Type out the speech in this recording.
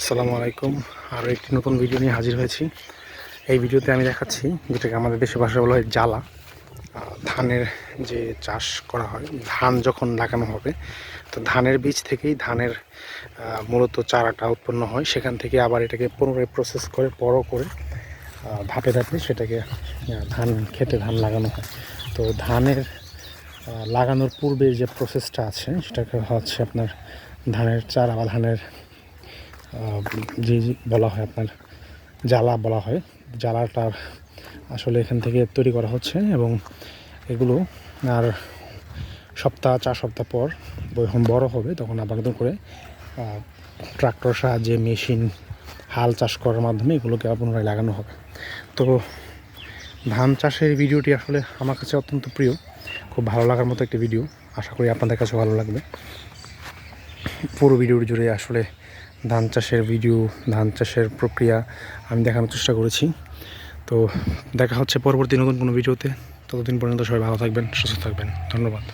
আসসালামু আলাইকুম। আর একটি নতুন ভিডিও নিয়ে হাজির হয়েছি। এই ভিডিওতে আমি দেখাচ্ছি যেটাকে আমাদের দেশে ভাষা বলা হয় জ্বালা। ধানের যে চাষ করা হয়, ধান যখন লাগানো হবে, তো ধানের বীজ থেকেই ধানের মূলত চারাটা উৎপন্ন হয়। সেখান থেকে আবার এটাকে পুনরায় প্রসেস করে বড় করে ধাপে ধাপে সেটাকে ধান, খেতে ধান লাগানো হয়। তো ধানের লাগানোর পূর্বে যে প্রসেসটা আছে, সেটাকে হচ্ছে আপনার ধানের চারা বা ধানের যে বলা হয় আপনার জ্বালা বলা হয় জ্বালাটা আসলে এখান থেকে তৈরি করা হচ্ছে এবং এগুলো আর সপ্তাহ, চার সপ্তাহ পর যখন বড় হবে তখন আবার করে ট্রাক্টর সাহায্যে মেশিন, হাল চাষ করার মাধ্যমে এগুলোকে আবার পুনরায় লাগানো হবে। তো ধান চাষের ভিডিওটি আসলে আমার কাছে অত্যন্ত প্রিয়। খুব ভালো লাগার মতো একটি ভিডিও। আশা করি আপনাদের কাছে ভালো লাগবে। পুরো ভিডিওটি জুড়ে আসলে ধান চাষের ভিডিও ধান চাষের প্রক্রিয়া আমি দেখানোর চেষ্টা করেছি। তো দেখা হচ্ছে পরবর্তী নতুন কোনো ভিডিওতে ততদিন পর্যন্ত সবাই ভালো থাকবেন, সুস্থ থাকবেন। ধন্যবাদ।